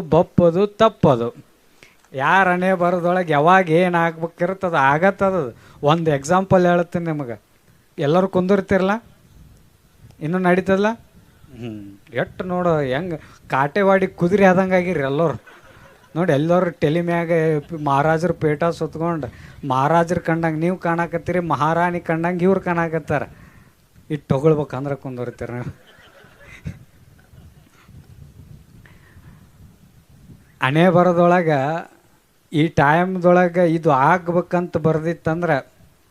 ಬಪ್ಪದು, ತಪ್ಪದು. ಯಾರ ಹಣೆ ಬರೋದೊಳಗೆ ಯಾವಾಗ ಏನು ಆಗ್ಬೇಕಿರ್ತದ ಆಗತ್ತದ ಒಂದು ಎಕ್ಸಾಂಪಲ್ ಹೇಳ್ತೀನಿ ನಿಮಗೆ. ಎಲ್ಲರೂ ಕುಂದಿರ್ತಿರಲ್ಲ? ಇನ್ನೂ ನಡೀತದಲ್ಲ? ಹ್ಞೂ ಎಟ್ಟು ನೋಡು, ಹೆಂಗೆ ಕಾಟೆವಾಡಿ ಕುದುರೆ ಆದಂಗೆ ಆಗಿರಿ ಎಲ್ಲರು. ನೋಡಿ ಎಲ್ಲರೂ ಟೆಲಿ ಮ್ಯಾಗ ಮಹಾರಾಜರ ಪೇಟ ಸುತ್ಕೊಂಡು, ಮಹಾರಾಜರು ಕಂಡಂಗೆ ನೀವು ಕಾಣಕತ್ತೀರಿ, ಮಹಾರಾಣಿ ಕಂಡಂಗೆ ಇವ್ರು ಕಾಣಾಕತ್ತಾರೆ. ಇಟ್ಟು ತೊಗೊಳ್ಬೇಕಂದ್ರೆ ಕುಂದಿರ್ತೀರ ನೀವು. ಹಣೆ ಬರೋದೊಳಗೆ ಈ ಟೈಮ್ದೊಳಗೆ ಇದು ಆಗ್ಬೇಕಂತ ಬರ್ದಿತ್ತಂದ್ರೆ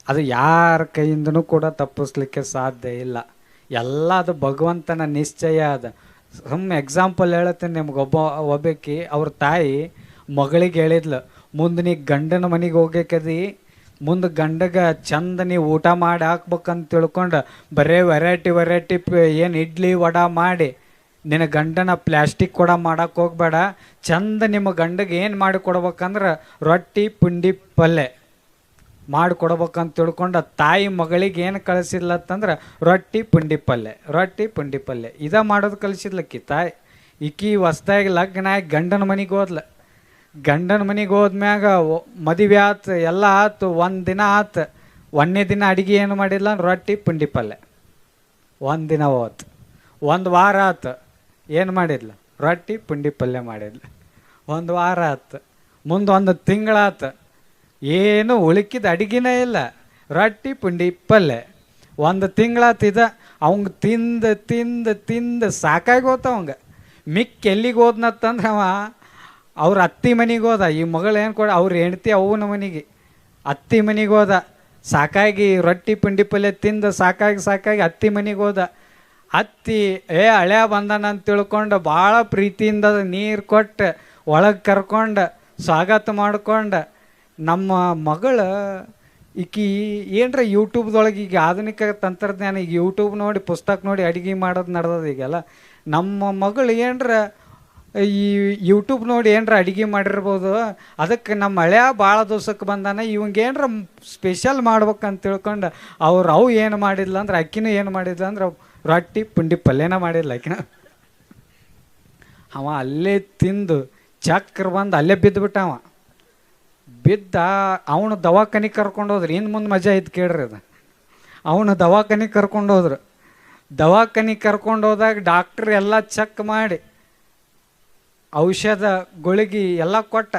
ಅದು ಯಾರ ಕೈಯಿಂದನೂ ಕೂಡ ತಪ್ಪಿಸ್ಲಿಕ್ಕೆ ಸಾಧ್ಯ ಇಲ್ಲ. ಎಲ್ಲ ಅದು ಭಗವಂತನ ನಿಶ್ಚಯ ಅದ. ಸಮ್ ಎಕ್ಸಾಂಪಲ್ ಹೇಳತ್ತೀನಿ ನಿಮ್ಗೆ. ಒಬ್ಬ ಒಬ್ಬಾಕಿ, ಅವ್ರ ತಾಯಿ ಮಗಳಿಗೆ ಹೇಳಿದ್ಲು, ಮುಂದೆ ನೀ ಗಂಡನ ಮನೆಗೆ ಹೋಗ್ಬೇಕದಿ ಮುಂದೆ ಗಂಡಗ ಚಂದ ನೀ ಊಟ ಮಾಡಿ ಹಾಕ್ಬೇಕಂತ ತಿಳ್ಕೊಂಡು ಬರೀ ವೆರೈಟಿ ವೆರೈಟಿ ಏನು ಇಡ್ಲಿ ವಡ ಮಾಡಿ ನಿನ್ನ ಗಂಡನ ಪ್ಲಾಸ್ಟಿಕ್ ಕೂಡ ಮಾಡಕ್ಕೆ ಹೋಗ್ಬೇಡ. ಚಂದ ನಿಮ್ಮ ಗಂಡಗೆ ಏನು ಮಾಡಿ ಕೊಡ್ಬೇಕಂದ್ರೆ ರೊಟ್ಟಿ, ಪುಂಡಿ ಪಲ್ಯ ಮಾಡಿ ಕೊಡ್ಬೇಕಂತ ತಿಳ್ಕೊಂಡು ತಾಯಿ ಮಗಳಿಗೆ ಏನು ಕಳಿಸಿಲ್ಲ ಅಂತಂದ್ರೆ ರೊಟ್ಟಿ, ಪುಂಡಿ ಪಲ್ಯ ರೊಟ್ಟಿ, ಪುಂಡಿ ಪಲ್ಯ ಇದ ಮಾಡೋದು ಕಲಿಸಿದ್ಲಕ್ಕಿ ತಾಯಿ. ಈಕಿ ಹೊಸ್ದಾಗಿ ಲಗ್ನ ಆಗಿ ಗಂಡನ ಮನೆಗೆ ಹೋದ್ಲ. ಗಂಡನ ಮನೆಗೆ ಹೋದ್ಮ್ಯಾಗ ಮದುವೆ ಆತು, ಎಲ್ಲ ಆತು, ಒಂದು ದಿನ ಆತು. ಒಂದನೇ ದಿನ ಅಡುಗೆ ಏನು ಮಾಡಿಲ್ಲ ರೊಟ್ಟಿ, ಪುಂಡಿ ಪಲ್ಯ ಒಂದು ದಿನ ಹೋತು. ಒಂದು ವಾರ ಆತು. ಏನು ಮಾಡಿದ್ಲು? ರೊಟ್ಟಿ, ಪುಂಡಿ ಪಲ್ಯ ಮಾಡಿದ್ಲು. ಒಂದು ವಾರ ಆತು. ಮುಂದೆ ಒಂದು ತಿಂಗಳಾತು. ಏನು ಉಳುಕಿದ ಅಡಿಗೆನೇ ಇಲ್ಲ. ರೊಟ್ಟಿ, ಪುಂಡಿ, ಪಲ್ಯ. ಒಂದು ತಿಂಗಳಾತಿದ ಅವಂಗೆ ತಿಂದ, ತಿಂದು ತಿಂದು ಸಾಕಾಗಿ ಹೋತ ಅವಂಗ. ಮಿಕ್ಕ ಎಲ್ಲಿಗೆ ಹೋದ್ನತ್ತಂದ್ರೆ ಅವ, ಅವ್ರ ಅತ್ತಿ ಮನೆಗೆ ಹೋದ. ಈ ಮಗಳು ಏನು ಕೊಡ, ಅವ್ರ ಹೆಂಡ್ತಿ ಅವನ ಮನೆಗೆ. ಅತ್ತಿ ಮನೆಗೆ ಹೋದ. ಸಾಕಾಗಿ ರೊಟ್ಟಿ, ಪುಂಡಿ, ಪಲ್ಯ ತಿಂದು ಸಾಕಾಗಿ ಸಾಕಾಗಿ ಅತ್ತಿ ಮನೆಗೆ ಹೋದ. ಅತ್ತಿ ಏ ಹಳೆ ಬಂದನ ಅಂತ ತಿಳ್ಕೊಂಡು ಭಾಳ ಪ್ರೀತಿಯಿಂದ ನೀರು ಕೊಟ್ಟು ಒಳಗೆ ಕರ್ಕೊಂಡು ಸ್ವಾಗತ ಮಾಡ್ಕೊಂಡು ನಮ್ಮ ಮಗಳು ಈಕಿ ಏನರ ಯೂಟ್ಯೂಬ್ದೊಳಗೆ ಈಗ ಆಧುನಿಕ ತಂತ್ರಜ್ಞಾನ ಈಗ ಯೂಟ್ಯೂಬ್ ನೋಡಿ ಪುಸ್ತಕ ನೋಡಿ ಅಡುಗೆ ಮಾಡೋದು ನಡ್ದದ ಈಗೆಲ್ಲ. ನಮ್ಮ ಮಗಳು ಏನರ ಈ ಯೂಟ್ಯೂಬ್ ನೋಡಿ ಏನರ ಅಡುಗೆ ಮಾಡಿರ್ಬೋದು ಅದಕ್ಕೆ ನಮ್ಮ ಹಳೆಯ ಭಾಳ ದಿವಸಕ್ಕೆ ಬಂದಾನೆ, ಇವಂಗೆ ಸ್ಪೆಷಲ್ ಮಾಡ್ಬೇಕಂತ ತಿಳ್ಕೊಂಡು ಅವ್ರು ಅವು ಏನು ಮಾಡಿದ್ಲಂದ್ರೆ ಅಕ್ಕಿನೂ ಏನು ಮಾಡಿದ್ಲ ಅಂದ್ರೆ ರೊಟ್ಟಿ ಪುಂಡಿ ಪಲ್ಯನ ಮಾಡಿಲ್ಲ ಆಕಿನ. ಅವ ಅಲ್ಲೇ ತಿಂದು ಚಕ್ರ ಬಂದು ಅಲ್ಲೇ ಬಿದ್ದುಬಿಟ್ಟ ಅವ. ಬಿದ್ದ ಅವನು ದವಾಖಾನೆ ಕರ್ಕೊಂಡು ಹೋದ್ರು. ಇನ್ನು ಮುಂದೆ ಮಜಾ ಐತೆ ಕೇಳ್ರಿ ಅದು. ಅವನು ದವಾಖಾನೆ ಕರ್ಕೊಂಡು ಹೋದ್ರು. ದವಾಖಾನಿ ಕರ್ಕೊಂಡು ಹೋದಾಗ ಡಾಕ್ಟ್ರ್ ಎಲ್ಲ ಚೆಕ್ ಮಾಡಿ ಔಷಧ, ಗುಳಿಗೆ ಎಲ್ಲ ಕೊಟ್ಟ.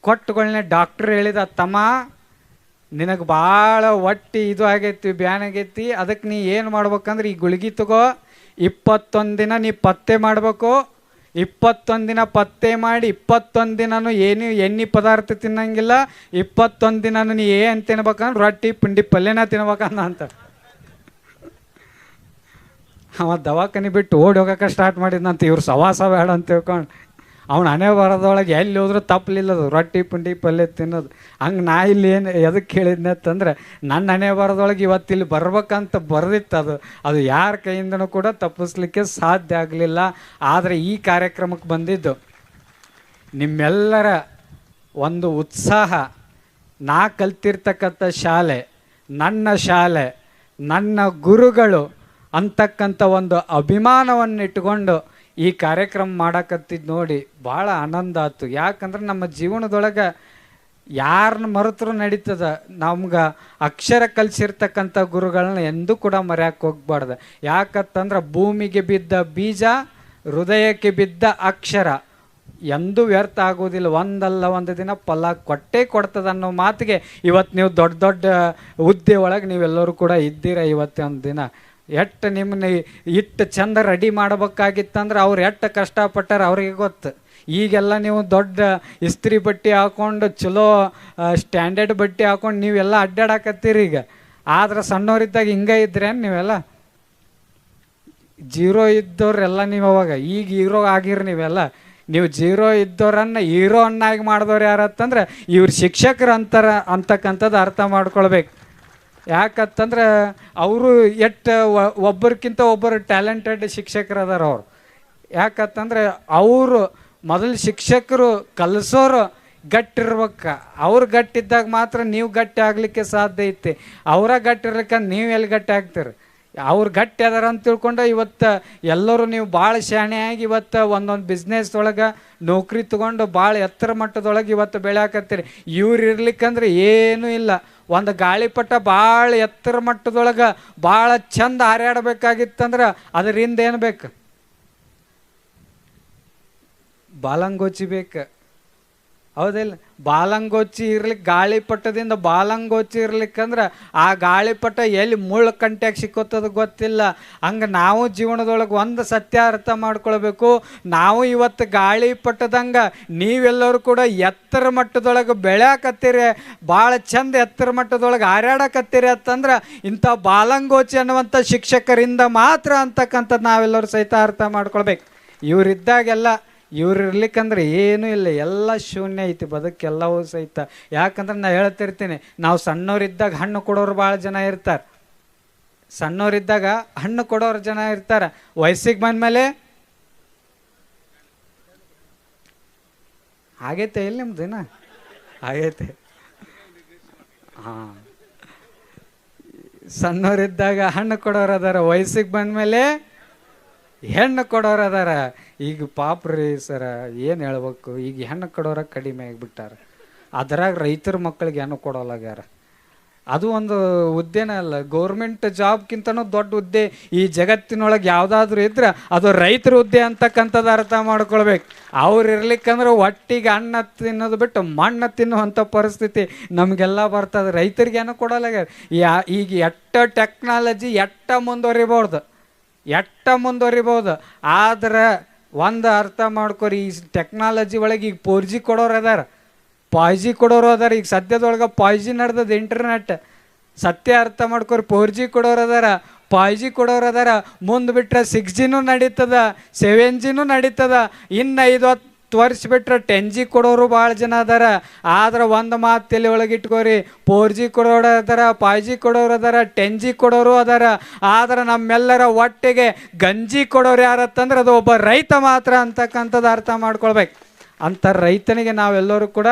ಕೊಟ್ಟುಗಳನ್ನೇ ಡಾಕ್ಟ್ರ್ ಹೇಳಿದ, ತಮ್ಮ ನಿನಗೆ ಭಾಳ ಒಟ್ಟಿ ಇದು ಆಗೈತಿ, ಬ್ಯಾನ್ ಆಗೈತಿ. ಅದಕ್ಕೆ ನೀ ಏನು ಮಾಡ್ಬೇಕಂದ್ರೆ, ಈ ಗುಳಿಗೆ ತಗೋ, ಇಪ್ಪತ್ತೊಂದು ದಿನ ನೀ ಪತ್ತೆ ಮಾಡಬೇಕು. ಇಪ್ಪತ್ತೊಂದು ದಿನ ಪತ್ತೆ ಮಾಡಿ, ಇಪ್ಪತ್ತೊಂದು ದಿನನೂ ಏನು ಎಣ್ಣೆ ಪದಾರ್ಥ ತಿನ್ನಂಗಿಲ್ಲ. ಇಪ್ಪತ್ತೊಂದು ದಿನನೂ ನೀ ಏನು ತಿನ್ಬೇಕಂದ್ರೆ, ರೊಟ್ಟಿ, ಪುಂಡಿ, ಪಲ್ಯನ ತಿನ್ಬೇಕಂದ ಅಂತ. ಅವ ದವಾಖಾನೆ ಬಿಟ್ಟು ಓಡಿ ಹೋಗೋಕೆ ಸ್ಟಾರ್ಟ್ ಮಾಡಿದ್ನಂತ ಇವ್ರು ಸವಾಸ ಬೇಡ ಅಂತ ತಿಳ್ಕೊಂಡು ಅವ್ನು ಹಣೆ ಬರೋದೊಳಗೆ ಎಲ್ಲಿ ಹೋದ್ರೂ ತಪ್ಪಲಿಲ್ಲ ಅದು ರೊಟ್ಟಿ ಪುಂಡಿ ಪಲ್ಯ ತಿನ್ನೋದು. ಹಂಗೆ ನಾ ಇಲ್ಲಿ ಏನು ಎದಕ್ಕೆ ಹೇಳಿದ್ನೆ ಅಂತಂದರೆ ನನ್ನ ಹಣೆ ಬರೋದೊಳಗೆ ಇವತ್ತು ಇಲ್ಲಿ ಬರ್ಬೇಕಂತ ಬರೆದಿತ್ತು ಅದು. ಅದು ಯಾರ ಕೈಯಿಂದನೂ ಕೂಡ ತಪ್ಪಿಸ್ಲಿಕ್ಕೆ ಸಾಧ್ಯ ಆಗಲಿಲ್ಲ. ಆದರೆ ಈ ಕಾರ್ಯಕ್ರಮಕ್ಕೆ ಬಂದಿದ್ದು ನಿಮ್ಮೆಲ್ಲರ ಒಂದು ಉತ್ಸಾಹ, ನಾ ಕಲ್ತಿರ್ತಕ್ಕಂಥ ಶಾಲೆ, ನನ್ನ ಶಾಲೆ, ನನ್ನ ಗುರುಗಳು ಅಂತಕ್ಕಂಥ ಒಂದು ಅಭಿಮಾನವನ್ನು ಇಟ್ಕೊಂಡು ಈ ಕಾರ್ಯಕ್ರಮ ಮಾಡಕತ್ತಿದ್ದು ನೋಡಿ ಭಾಳ ಆನಂದ ಆಯ್ತು. ಯಾಕಂದ್ರೆ ನಮ್ಮ ಜೀವನದೊಳಗೆ ಯಾರನ್ನ ಮರೆತರೂ ನಡೀತದ. ನಮ್ಗೆ ಅಕ್ಷರ ಕಲಿಸಿರ್ತಕ್ಕಂಥ ಗುರುಗಳನ್ನ ಎಂದೂ ಕೂಡ ಮರೆಯಕ್ಕೆ ಹೋಗ್ಬಾರ್ದು. ಯಾಕತ್ತಂದ್ರೆ ಭೂಮಿಗೆ ಬಿದ್ದ ಬೀಜ, ಹೃದಯಕ್ಕೆ ಬಿದ್ದ ಅಕ್ಷರ ಎಂದೂ ವ್ಯರ್ಥ ಆಗೋದಿಲ್ಲ. ಒಂದಲ್ಲ ಒಂದು ದಿನ ಫಲ ಕೊಟ್ಟೇ ಕೊಡ್ತದ ಅನ್ನೋ ಮಾತಿಗೆ ಇವತ್ತು ನೀವು ದೊಡ್ಡ ದೊಡ್ಡ ಹುದ್ದೆ ಒಳಗೆ ನೀವೆಲ್ಲರೂ ಕೂಡ ಇದ್ದೀರ ಇವತ್ತೊಂದು ದಿನ. ಎಷ್ಟು ನಿಮ್ಮನ್ನ ಇಟ್ಟು ಚಂದ ರೆಡಿ ಮಾಡ್ಬೇಕಾಗಿತ್ತಂದ್ರೆ ಅವ್ರು ಎಷ್ಟು ಕಷ್ಟಪಟ್ಟಾರೆ ಅವ್ರಿಗೆ ಗೊತ್ತು. ಈಗೆಲ್ಲ ನೀವು ದೊಡ್ಡ ಇಸ್ತ್ರಿ ಬಟ್ಟೆ ಹಾಕೊಂಡು, ಚಲೋ ಸ್ಟ್ಯಾಂಡರ್ಡ್ ಬಟ್ಟೆ ಹಾಕೊಂಡು ನೀವೆಲ್ಲ ಅಡ್ಡಾಡಕತ್ತೀರಿ ಈಗ. ಆದ್ರೆ ಸಣ್ಣವರಿದ್ದಾಗ ಹಿಂಗೆ ಇದ್ರೇನು ನೀವೆಲ್ಲ? ಜೀರೋ ಇದ್ದವ್ರೆಲ್ಲ ನೀವು ಅವಾಗ, ಈಗ ಹೀರೋ ಆಗಿರಿ ನೀವೆಲ್ಲ. ನೀವು ಜೀರೋ ಇದ್ದವ್ರನ್ನ ಹೀರೋ ಅನ್ನಾಗಿ ಮಾಡಿದವ್ರು ಯಾರತ್ತಂದ್ರೆ ಇವ್ರು ಶಿಕ್ಷಕರು ಅಂತಾರ, ಅಂತಕ್ಕಂಥದ್ದು ಅರ್ಥ ಮಾಡ್ಕೊಳ್ಬೇಕು. ಯಾಕಂತಂದ್ರೆ ಅವರು ಎಷ್ಟು ಒಬ್ಬರಿಗಿಂತ ಒಬ್ಬರು ಟ್ಯಾಲೆಂಟೆಡ್ ಶಿಕ್ಷಕರು ಅದಾರ ಅವ್ರು. ಯಾಕಂತಂದ್ರೆ ಅವರು ಮೊದಲು ಶಿಕ್ಷಕರು ಕಲಿಸೋರು ಗಟ್ಟಿರ್ಬೇಕು. ಅವ್ರು ಗಟ್ಟಿದ್ದಾಗ ಮಾತ್ರ ನೀವು ಗಟ್ಟಿ ಆಗಲಿಕ್ಕೆ ಸಾಧ್ಯ ಐತಿ. ಅವರ ಗಟ್ಟಿರ್ಲಿಕ್ಕೆ ನೀವು ಎಲ್ಲಿ ಗಟ್ಟಿ ಆಗ್ತೀರಿ? ಅವ್ರು ಗಟ್ಟಿ ಅದಾರ ಅಂತ ತಿಳ್ಕೊಂಡು ಇವತ್ತು ಎಲ್ಲರೂ ನೀವು ಭಾಳ ಶಾಣೆಯಾಗಿ ಇವತ್ತು ಒಂದೊಂದು ಬಿಸ್ನೆಸ್ ಒಳಗೆ ನೌಕರಿ ತಗೊಂಡು ಭಾಳ ಎತ್ತರ ಮಟ್ಟದೊಳಗೆ ಇವತ್ತು ಬೆಳೆಯಾಕತ್ತೀರಿ. ಇವ್ರು ಇರ್ಲಿಕ್ಕಂದ್ರೆ ಏನೂ ಇಲ್ಲ. ಒಂದು ಗಾಳಿಪಟ ಭಾಳ ಎತ್ತರ ಮಟ್ಟದೊಳಗೆ ಭಾಳ ಚಂದ ಹಾರಾಡಬೇಕಾಗಿತ್ತಂದ್ರೆ ಅದರಿಂದ ಏನು ಬೇಕು? ಬಾಲಂಗೋಚಿ ಬೇಕು ಹೌದಿಲ್ಲ. ಬಾಲಂಗೋಚಿ ಇರ್ಲಿಕ್ಕೆ ಗಾಳಿಪಟದಿಂದ ಬಾಲಂಗೋಚಿ ಇರ್ಲಿಕ್ಕಂದ್ರೆ ಆ ಗಾಳಿಪಟ ಎಲ್ಲಿ ಮುಳ್ಳು ಕಂಟ್ಯಾಗ ಸಿಕ್ಕೋತದ ಗೊತ್ತಿಲ್ಲ. ಹಂಗೆ ನಾವು ಜೀವನದೊಳಗೆ ಒಂದು ಸತ್ಯ ಅರ್ಥ ಮಾಡ್ಕೊಳ್ಬೇಕು. ನಾವು ಇವತ್ತು ಗಾಳಿಪಟದಂಗೆ ನೀವೆಲ್ಲರೂ ಕೂಡ ಎತ್ತರ ಮಟ್ಟದೊಳಗೆ ಬೆಳ್ಯಾಕತ್ತೀರಿ. ಭಾಳ ಚಂದ ಎತ್ತರ ಮಟ್ಟದೊಳಗೆ ಹಾರಾಡಕತ್ತೀರಿ ಅಂತಂದ್ರೆ ಇಂಥ ಬಾಲಂಗೋಚಿ ಅನ್ನುವಂಥ ಶಿಕ್ಷಕರಿಂದ ಮಾತ್ರ ಅಂತಕ್ಕಂಥದ್ದು ನಾವೆಲ್ಲರೂ ಸಹಿತ ಅರ್ಥ ಮಾಡ್ಕೊಳ್ಬೇಕು. ಇವರಿದ್ದಾಗೆಲ್ಲ ಇವ್ರು ಇರ್ಲಿಕ್ಕಂದ್ರೆ ಏನೂ ಇಲ್ಲ ಎಲ್ಲ ಶೂನ್ಯ ಐತಿ ಬದುಕೆಲ್ಲವೂ ಸಹಿತ. ಯಾಕಂದ್ರೆ ನಾ ಹೇಳ್ತಿರ್ತೀನಿ ನಾವು ಸಣ್ಣವರಿದ್ದಾಗ ಹಣ್ಣು ಕೊಡೋರು ಭಾಳ ಜನ ಇರ್ತಾರೆ. ಸಣ್ಣವರಿದ್ದಾಗ ಹಣ್ಣು ಕೊಡೋರು ಜನ ಇರ್ತಾರೆ. ವಯಸ್ಸಿಗೆ ಬಂದಮೇಲೆ? ಆಗೈತೆ ಇಲ್ಲಿ ಏನ ಆಗೈತೆ. ಹಾಂ. ಸಣ್ಣವರಿದ್ದಾಗ ಹಣ್ಣು ಕೊಡೋರು ಅದಾರ ವಯಸ್ಸಿಗೆ ಬಂದಮೇಲೆ ಹೆಣ್ಣು ಕೊಡೋರು ಅದಾರ. ಈಗ ಪಾಪ ರೀ ಸರ ಏನು ಹೇಳ್ಬೇಕು? ಈಗ ಹೆಣ್ಣು ಕಡೋರ ಕಡಿಮೆ ಆಗಿಬಿಟ್ಟಾರ. ಅದ್ರಾಗ ರೈತರ ಮಕ್ಕಳಿಗೆ ಹೆಣ್ಣು ಕೊಡೋಲ್ಲಾಗ್ಯಾರ ಅದು ಒಂದು ಹುದ್ದೆನೇ ಅಲ್ಲ. ಗೌರ್ಮೆಂಟ್ ಜಾಬ್ಗಿಂತನೂ ದೊಡ್ಡ ಹುದ್ದೆ. ಈ ಜಗತ್ತಿನೊಳಗೆ ಯಾವುದಾದ್ರೂ ಇದ್ರೆ ಅದು ರೈತರ ಹುದ್ದೆ ಅಂತಕ್ಕಂಥದ್ದು ಅರ್ಥ ಮಾಡ್ಕೊಳ್ಬೇಕು. ಅವ್ರು ಇರ್ಲಿಕ್ಕಂದ್ರೆ ಒಟ್ಟಿಗೆ ಅನ್ನ ತಿನ್ನೋದು ಬಿಟ್ಟು ಮಣ್ಣು ತಿನ್ನುವಂಥ ಪರಿಸ್ಥಿತಿ ನಮಗೆಲ್ಲ ಬರ್ತದೆ. ರೈತರಿಗೆ ಏನೂ ಕೊಡಲ್ಲ ಯಾ, ಈಗ ಎಟ್ಟ ಟೆಕ್ನಾಲಜಿ ಎಟ್ಟ ಮುಂದುವರಿಬೋದು. ಎಟ್ಟ ಮುಂದುವರಿಬೋದು. ಆದ್ರೆ ಒಂದು ಅರ್ಥ ಮಾಡ್ಕೊರಿ, ಈ ಟೆಕ್ನಾಲಜಿ ಒಳಗೆ ಈಗ ಫೋರ್ ಜಿ ಕೊಡೋರು ಅದಾರ. ಫೈ ಜಿ ಕೊಡೋರು ಅದಾರ. ಈಗ ಸದ್ಯದೊಳಗೆ ಫೈ ಜಿ ನಡ್ದದ ಇಂಟರ್ನೆಟ್ ಸತ್ಯ ಅರ್ಥ ಮಾಡ್ಕೊರಿ ಫೋರ್ ಜಿ ಕೊಡೋರು ಅದಾರ ಫೈ ಜಿ ಕೊಡೋರು ಅದಾರ. ಮುಂದೆ ಬಿಟ್ಟರೆ ಸಿಕ್ಸ್ ಜಿನೂ ನಡೀತದ ಸೆವೆನ್ ಜಿನೂ ನಡೀತದ. ಇನ್ನು ಐದು ಹತ್ತು ವರ್ಷ ಬಿಟ್ರೆ ಟೆನ್ ಜಿ ಕೊಡೋರು ಭಾಳ ಜನ ಅದಾರ. ಆದ್ರೆ ಒಂದು ಮಾತು ತಲೆ ಒಳಗೆ ಇಟ್ಕೋರಿ. ಫೋರ್ ಜಿ ಕೊಡೋರು ಅದಾರ ಫೈವ್ ಜಿ ಕೊಡೋರು ಅದಾರ ಟೆನ್ ಜಿ ಕೊಡೋರು ಅದಾರ. ಆದ್ರೆ ನಮ್ಮೆಲ್ಲರ ಒಟ್ಟಿಗೆ ಗಂಜಿ ಕೊಡೋರು ಯಾರತ್ತಂದ್ರೆ ಅದು ಒಬ್ಬ ರೈತ ಮಾತ್ರ ಅಂತಕ್ಕಂಥದ್ದು ಅರ್ಥ ಮಾಡ್ಕೊಳ್ಬೇಕು. ಅಂಥ ರೈತನಿಗೆ ನಾವೆಲ್ಲರೂ ಕೂಡ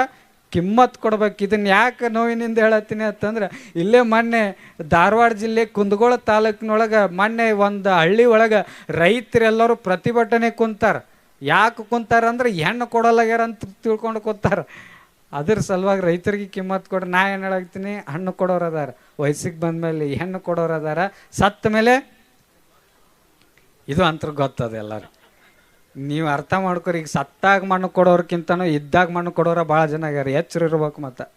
ಕಿಮ್ಮತ್ ಕೊಡ್ಬೇಕು. ಇದನ್ನ ಯಾಕೆ ನೋವಿನಿಂದ ಹೇಳತ್ತೀನಿ ಅಂತಂದ್ರೆ, ಇಲ್ಲೇ ಮೊನ್ನೆ ಧಾರವಾಡ ಜಿಲ್ಲೆ ಕುಂದಗೋಳ ತಾಲೂಕಿನೊಳಗೆ ಮೊನ್ನೆ ಒಂದು ಹಳ್ಳಿ ಒಳಗೆ ರೈತರೆಲ್ಲರೂ ಪ್ರತಿಭಟನೆ ಕುಂತಾರ. ಯಾಕೆ ಕುಂತಾರ ಅಂದ್ರೆ ಹೆಣ್ಣು ಕೊಡಲ್ಲಾಗ್ಯಾರ ಅಂತ ತಿಳ್ಕೊಂಡು ಕೂತಾರ. ಅದ್ರ ಸಲುವಾಗಿ ರೈತರಿಗೆ ಕಿಮ್ಮತ್ ಕೊಡ್ರಿ. ನಾ ಏನು ಹೇಳಾಗ್ತೀನಿ ಹಣ್ಣು ಕೊಡೋರು ಅದಾರ. ವಯಸ್ಸಿಗೆ ಬಂದ್ಮೇಲೆ ಹೆಣ್ಣು ಕೊಡೋರು ಅದಾರ. ಸತ್ತ ಮೇಲೆ ಇದು ಅಂತ ಗೊತ್ತದ ಎಲ್ಲರೂ. ನೀವು ಅರ್ಥ ಮಾಡ್ಕೊರಿ, ಈಗ ಸತ್ತಾಗ ಮಣ್ಣು ಕೊಡೋರ್ಕಿಂತನೂ ಇದ್ದಾಗ ಮಣ್ಣು ಕೊಡೋರ ಭಾಳ ಜನ ಆಗ್ಯಾರ. ಎಚ್ಚರಿರ್ಬೇಕು ಮತ್ತು.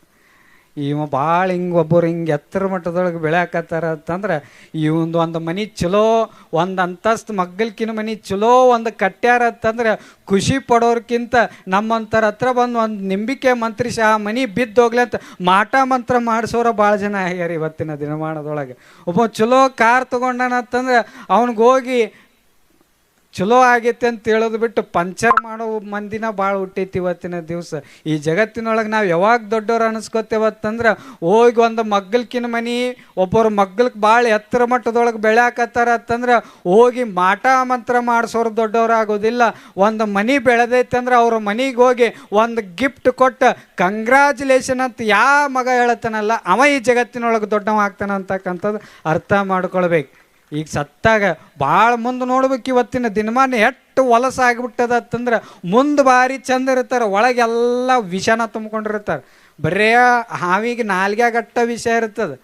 ಇವ ಭಾಳ ಹಿಂಗೆ ಒಬ್ಬರು ಹಿಂಗೆ ಎತ್ತರ ಮಟ್ಟದೊಳಗೆ ಬೆಳ್ಯಾಕತ್ತಾರ ಅಂತಂದ್ರೆ, ಇವಂದು ಒಂದು ಮನೆ ಚಲೋ, ಒಂದು ಅಂತಸ್ತು ಮಗ್ಗಲ್ಕಿನ ಮನೆ ಚಲೋ ಒಂದು ಕಟ್ಟ್ಯಾರ ಅಂತಂದ್ರೆ, ಖುಷಿ ಪಡೋರ್ಕಿಂತ ನಮ್ಮಂತರ ಹತ್ರ ಬಂದು ಒಂದು ನಿಂಬಿಕೆ ಮಂತ್ರಿ ಶಾ ಮನೆ ಬಿದ್ದೋಗ್ಲಿ ಅಂತ ಮಾಟ ಮಂತ್ರ ಮಾಡಿಸೋರ ಭಾಳ ಜನ ಆಗ್ಯಾರ ಇವತ್ತಿನ ದಿನಮಾನದೊಳಗೆ. ಒಬ್ಬ ಚಲೋ ಕಾರ್ ತೊಗೊಂಡನಂತಂದ್ರೆ, ಅವ್ನಿಗೆ ಹೋಗಿ ಚಲೋ ಆಗೈತೆ ಅಂತ ಹೇಳೋದು ಬಿಟ್ಟು ಪಂಚರ್ ಮಾಡೋ ಮಂದಿನ ಭಾಳ ಹುಟ್ಟೈತಿ ಇವತ್ತಿನ ದಿವಸ. ಈ ಜಗತ್ತಿನೊಳಗೆ ನಾವು ಯಾವಾಗ ದೊಡ್ಡವ್ರು ಅನಿಸ್ಕೋತೇವತ್ತಂದ್ರೆ ಹೋಗಿ ಒಂದು ಮಗ್ಗಲ್ಕಿನ ಮನೆ, ಒಬ್ಬರು ಮಗ್ಗಲ್ಗೆ ಭಾಳ ಎತ್ತರ ಮಟ್ಟದೊಳಗೆ ಬೆಳ್ಯಾಕತ್ತಾರ ಅಂತಂದ್ರೆ, ಹೋಗಿ ಮಾಟ ಮಂತ್ರ ಮಾಡಿಸೋರು ದೊಡ್ಡವ್ರು ಆಗೋದಿಲ್ಲ. ಒಂದು ಮನೆ ಬೆಳೆದೈತೆ ಅಂದ್ರೆ ಅವ್ರ ಮನೆಗೆ ಹೋಗಿ ಒಂದು ಗಿಫ್ಟ್ ಕೊಟ್ಟು ಕಂಗ್ರ್ಯಾಚುಲೇಷನ್ ಅಂತ ಯಾವ ಮಗ ಹೇಳತ್ತಾನಲ್ಲ ಅವ ಈ ಜಗತ್ತಿನೊಳಗೆ ದೊಡ್ಡವ ಆಗ್ತಾನ ಅಂತಕ್ಕಂಥದ್ದು ಅರ್ಥ ಮಾಡ್ಕೊಳ್ಬೇಕು. ಈಗ ಸತ್ತಾಗ ಭಾಳ ಮುಂದೆ ನೋಡ್ಬೇಕು ಇವತ್ತಿನ ದಿನಮಾನ ಎಷ್ಟು ಹೊಲಸಾಗ್ಬಿಟ್ಟದ ಅಂತಂದ್ರೆ ಮುಂದೆ ಭಾರಿ ಚಂದ ಇರ್ತಾರೆ ಒಳಗೆಲ್ಲ ವಿಷನ ತುಂಬ್ಕೊಂಡಿರ್ತಾರೆ. ಬರೇ ಹಾವಿಗೆ ನಾಲ್ಗ್ಯಾಗ ಅಟ್ಟ ವಿಷ ಇರ್ತದೆ,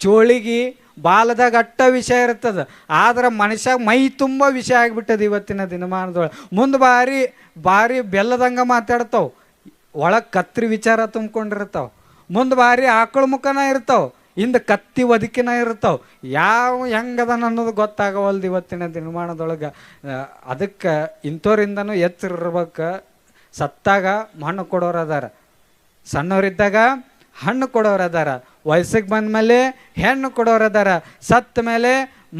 ಚೋಳಿಗೆ ಬಾಲದಾಗ ಅಟ್ಟ ವಿಷಯ ಇರ್ತದೆ, ಆದ್ರೆ ಮನುಷ್ಯ ಮೈ ತುಂಬ ವಿಷಯ ಆಗಿಬಿಟ್ಟದ ಇವತ್ತಿನ ದಿನಮಾನದೊಳಗೆ. ಮುಂದೆ ಭಾರಿ ಭಾರಿ ಬೆಲ್ಲದಂಗೆ ಮಾತಾಡ್ತಾವೆ, ಒಳಗೆ ಕತ್ರಿ ವಿಚಾರ ತುಂಬ್ಕೊಂಡಿರ್ತಾವೆ, ಮುಂದೆ ಭಾರಿ ಆಕಳ ಮುಖನ ಇರ್ತಾವೆ. ಹಿಂದೆ ಕತ್ತಿ ಒದಕಿನ ಇರ್ತಾವೆ ಯಾವ ಹೆಂಗದನ ಅನ್ನೋದು ಗೊತ್ತಾಗವಲ್ದು ಇವತ್ತಿನ ದಿನಮಾನದೊಳಗೆ ಅದಕ್ಕೆ ಇಂಥವ್ರಿಂದನೂ ಎಚ್ಚರ ಇರ್ಬೇಕು ಸತ್ತಾಗ ಮಣ್ಣು ಕೊಡೋರು ಅದಾರ. ಸಣ್ಣವರಿದ್ದಾಗ ಹಣ್ಣು ಕೊಡೋರು ಅದಾರ. ವಯಸ್ಸಿಗೆ ಬಂದ ಮೇಲೆ ಹೆಣ್ಣು ಕೊಡೋರು ಅದಾರ. ಸತ್ತ ಮೇಲೆ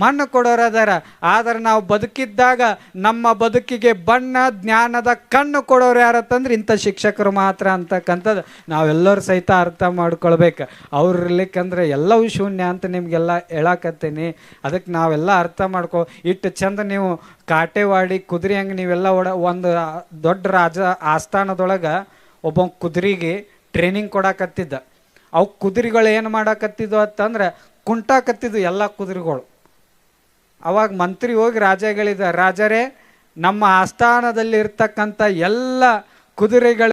ಮಣ್ಣು ಕೊಡೋರದಾರ. ಆದರೆ ನಾವು ಬದುಕಿದ್ದಾಗ ನಮ್ಮ ಬದುಕಿಗೆ ಬಣ್ಣ, ಜ್ಞಾನದ ಕಣ್ಣು ಕೊಡೋರು ಯಾರತ್ತಂದ್ರೆ ಇಂಥ ಶಿಕ್ಷಕರು ಮಾತ್ರ ಅಂತಕ್ಕಂಥದ್ದು ನಾವೆಲ್ಲರೂ ಸಹಿತ ಅರ್ಥ ಮಾಡ್ಕೊಳ್ಬೇಕು. ಅವ್ರು ಇರ್ಲಿಕ್ಕಂದ್ರೆ ಎಲ್ಲವೂ ಶೂನ್ಯ ಅಂತ ನಿಮಗೆಲ್ಲ ಹೇಳಕತ್ತೀನಿ. ಅದಕ್ಕೆ ನಾವೆಲ್ಲ ಅರ್ಥ ಮಾಡ್ಕೊ, ಇಟ್ಟು ಚಂದ ನೀವು ಕಾಟೆವಾಡಿ ಕುದುರೆ ಹಂಗೆ ನೀವೆಲ್ಲ ಒಡ, ಒಂದು ದೊಡ್ಡ ರಾಜ ಆಸ್ಥಾನದೊಳಗೆ ಒಬ್ಬ ಕುದುರೆಗೆ ಟ್ರೈನಿಂಗ್ ಕೊಡಕತ್ತಿದ್ದ. ಅವು ಕುದುರೆಗಳು ಏನು ಮಾಡಾಕತ್ತಿದ್ವು ಅಂತಂದ್ರೆ ಕುಂಟಾಕತ್ತಿದ್ದು ಎಲ್ಲ ಕುದುರೆಗಳು. ಅವಾಗ ಮಂತ್ರಿ ಹೋಗಿ ರಾಜಗಳಿದ ರಾಜರೇ ನಮ್ಮ ಆಸ್ಥಾನದಲ್ಲಿ ಇರ್ತಕ್ಕಂಥ ಎಲ್ಲ ಕುದುರೆಗಳ